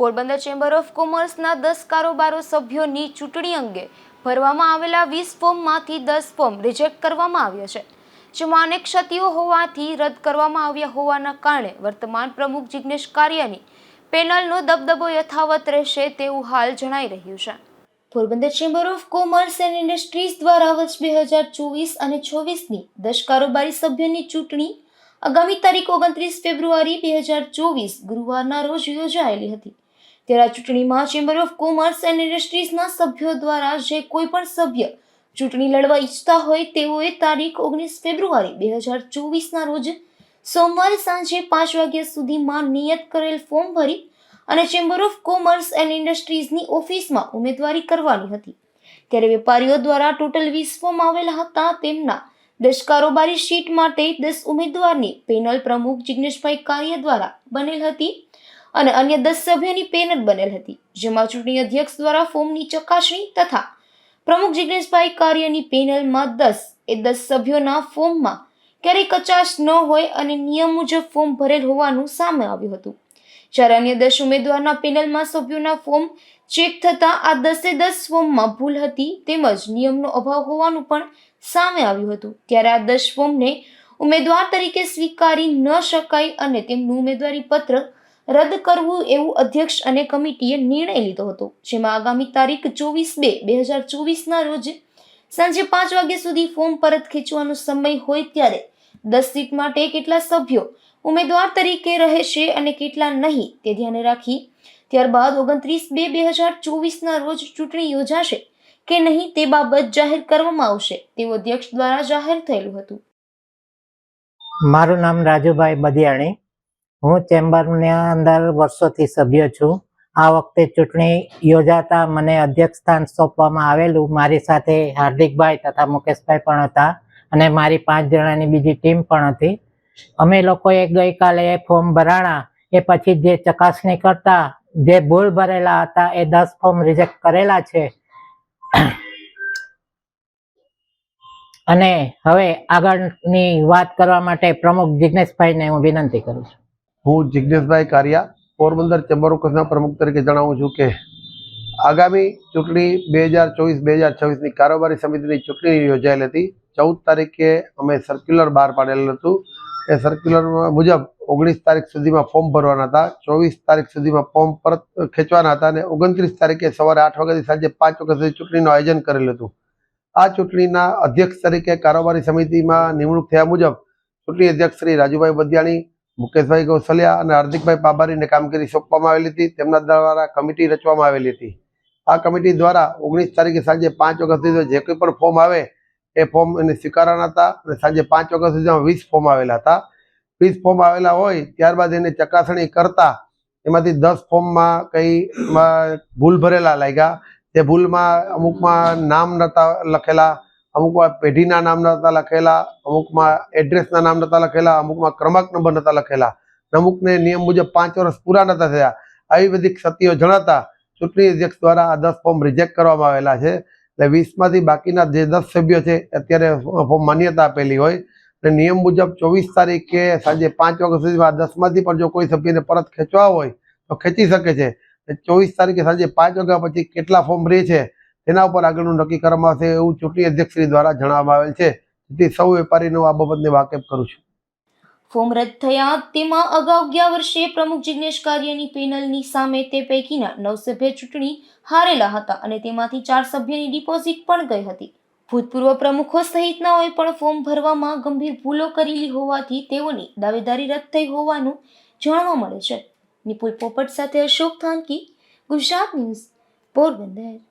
Porbandar chamber of કોમર્સના દસ કારોબારો સભ્યોની ચૂંટણી અંગે ભરવામાં આવેલા વીસ ફોર્મમાંથી દસ ફોર્મ રિજેક્ટ કરવામાં આવ્યા છે. જેમાં અનેક ક્ષતિઓ હોવાથી રદ કરવામાં આવ્યા હોવાના કારણે વર્તમાન પ્રમુખ જિગ્નેશ કારિયાની પેનલનો દબદબો યથાવત રહેશે તેવું હાલ જણાઈ રહ્યું છે. Porbandar chamber of commerce and industries દ્વારા વર્ષ બે હજાર ચોવીસ અને છવ્વીસની દસ કારોબારી સભ્યોની ચૂંટણી આગામી તારીખ ઓગણત્રીસ ફેબ્રુઆરી બે હજાર ચોવીસ ગુરુવારના રોજ યોજાયેલી હતી. ત્યારે આ ચૂંટણીમાં ચેમ્બર ઓફ કોમર્સ એન્ડ ઇન્ડસ્ટ્રીઝના સભ્યો દ્વારા જે કોઈ પણ સભ્ય ચૂંટણી લડવા ઈચ્છતા હોય તેઓએ તારીખ ઓગણીસ ફેબ્રુઆરી બે હજાર ચોવીસના રોજ સોમવારે સાંજે પાંચ વાગ્યા સુધીમાં નિયત કરેલ ફોર્મ ભરી અને ચેમ્બર ઓફ કોમર્સ એન્ડ ઇન્ડસ્ટ્રીઝની ઓફિસમાં ઉમેદવારી કરવાની હતી. ત્યારે વેપારીઓ દ્વારા ટોટલ વીસ ફોર્મ આવેલા હતા. તેમના દસ કારોબારી શીટ માટે દસ ઉમેદવારની પેનલ પ્રમુખ જિગ્નેશભાઈ કાર્ય દ્વારા બનેલ હતી. અને અન્ય દસ સભ્યોની પેનલ બનેલ હતી, જેમાં ચૂંટણી અધ્યક્ષ દ્વારા ફોર્મની ચકાસણી તથા પ્રમુખ જિગ્નેશભાઈ કાર્યની પેનલમાં દસ, એ દસ સભ્યોના ફોર્મમાં ક્યારેય કચાશ ન હોય અને નિયમ મુજબ ફોર્મ ભરેલ હોવાનું સામે આવ્યું હતું. જ્યારે અન્ય દસ ઉમેદવારના પેનલમાં સભ્યોના ફોર્મ ચેક થતાં આ દસે દસ ફોર્મમાં ભૂલ હતી તેમજ નિયમનો અભાવ હોવાનું પણ સામે આવ્યું હતું. ત્યારે આ દસ ફોર્મને ઉમેદવાર તરીકે સ્વીકારી ન શકાય અને તેમનું ઉમેદવારી પત્ર રદ કરવું એવું અધ્યક્ષ અને કમિટીએ નિર્ણય લીધો હતો, જેમાં આગામી તારીખ ચોવીસ બે બે હજાર ચોવીસના રોજ સાંજે પાંચ વાગ્યા સુધી ફોર્મ પરત ખેંચવાનો સમય હોય ત્યારે દસ સીટ માટે કેટલા સભ્યો ઉમેદવાર તરીકે રહેશે અને કેટલા નહીં તે ધ્યાને રાખી ત્યારબાદ ઓગણત્રીસ બે બે હજાર ચોવીસના રોજ ચૂંટણી યોજાશે કે નહીં તે બાબત જાહેર કરવામાં આવશે, તેવું અધ્યક્ષ દ્વારા જાહેર થયેલું હતું. મારું નામ રાજુભાઈ બદિયાણી હું ચેમ્બરની અંદર વર્ષોથી સભ્ય છું. આ વખતે ચૂંટણી યોજાતા મને અધ્યક્ષ સ્થાન સોંપવામાં આવેલું. મારી સાથે હાર્દિકભાઈ તથા મુકેશભાઈ પણ હતા અને મારી પાંચ જણાની બીજી ટીમ પણ હતી. અમે લોકોએ ગઈકાલે ફોર્મ ભરાણા. એ પછી જે ચકાસણી કરતા, જે ભૂલ ભરેલા હતા, એ દસ ફોર્મ રિજેક્ટ કરેલા છે. અને હવે આગળની વાત કરવા માટે પ્રમુખ જિજ્ઞેશભાઈને હું વિનંતી કરું છું. હું જિજ્ઞેશભાઈ કારિયા, પોરબંદર ચેમ્બર ઓફ કોમર્સના પ્રમુખ તરીકે જણાવું છું કે આગામી ચૂંટણી બે હજાર ચોવીસ બે હજાર છવ્વીસની કારોબારી સમિતિની ચૂંટણી યોજાયેલ હતી. ચૌદ તારીખે અમે સર્ક્યુલર બહાર પાડેલું હતું. એ સર્ક્યુલર મુજબ ઓગણીસ તારીખ સુધીમાં ફોર્મ ભરવાના હતા. ચોવીસ તારીખ સુધીમાં ફોર્મ પરત ખેંચવાના હતા અને ઓગણત્રીસ તારીખે સવારે આઠ વાગ્યાથી સાંજે પાંચ વાગ્યા સુધી ચૂંટણીનું આયોજન કરેલું હતું. આ ચૂંટણીના અધ્યક્ષ તરીકે કારોબારી સમિતિમાં નિમણૂક થયા મુજબ ચૂંટણી અધ્યક્ષ શ્રી રાજુભાઈ બદિયાણી મુકેશભાઈ ગૌસલિયા અને હાર્દિકભાઈ પાબારીને કામગીરી સોંપવામાં આવેલી હતી. તેમના દ્વારા કમિટી રચવામાં આવેલી હતી. આ કમિટી દ્વારા ઓગણીસ તારીખે સાંજે પાંચ ઓગસ્ટ સુધી જે કોઈ પણ ફોર્મ આવે, એ ફોર્મ એને સ્વીકારવાના હતા અને સાંજે પાંચ ઓગસ્ટ સુધીમાં વીસ ફોર્મ આવેલા હતા. વીસ ફોર્મ આવેલા હોય, ત્યારબાદ એને ચકાસણી કરતા એમાંથી દસ ફોર્મમાં કંઈ ભૂલ ભરેલા લાગ્યા. તે ભૂલમાં અમુકમાં નામ નહોતા લખેલા. અમુકમાં પેઢીના નામ નહોતા લખેલા અમુકમાં એડ્રેસના નામ નહોતા લખેલા અમુકમાં ક્રમાંક નંબર નહોતા લખેલા. અમુકને નિયમ મુજબ પાંચ વર્ષ પૂરા નહોતા થયા. આવી બધી ક્ષતિઓ જણાતા ચૂંટણી અધ્યક્ષ દ્વારા આ દસ ફોર્મ રિજેક્ટ કરવામાં આવેલા છે. એટલે વીસમાંથી બાકીના જે દસ સભ્યો છે, અત્યારે ફોર્મ માન્યતા આપેલી હોય. અને નિયમ મુજબ ચોવીસ તારીખે સાંજે પાંચ વાગ્યા સુધીમાં દસમાંથી પણ જો કોઈ સભ્યને પરત ખેંચવા હોય, તો ખેંચી શકે છે. ચોવીસ તારીખે સાંજે પાંચ વાગ્યા પછી કેટલા ફોર્મ રહે છે તેના ઉપર આગળનું નક્કી કરવામાં આવશે એવું ચૂંટણી અધ્યક્ષશ્રી દ્વારા જણાવવામાં આવેલ છે. તેથી સૌ વેપારીનો આ બાબતને વાકેફ કરું છું. ફોર્મ રદ થયા. તેમાં અગાઉ ગયા વર્ષે પ્રમુખ જિગ્નેશ કાર્યની પેનલની સામે તે પૈકીના નવ સભ્ય ચૂંટણી હારેલા હતા અને તેમાંથી ચાર સભ્યની ડિપોઝિટ પણ ગઈ હતી. ભૂતપૂર્વ પ્રમુખો સહિતનાઓએ પણ ફોર્મ ભરવામાં ગંભીર ભૂલો કરેલી હોવાથી તેઓની દાવેદારી રદ થઈ હોવાનું જાણવા મળે છે. નિપુલ પોપટ સાથે અશોક થાનકી, ગુજરાત ન્યૂઝ, પોરબંદર.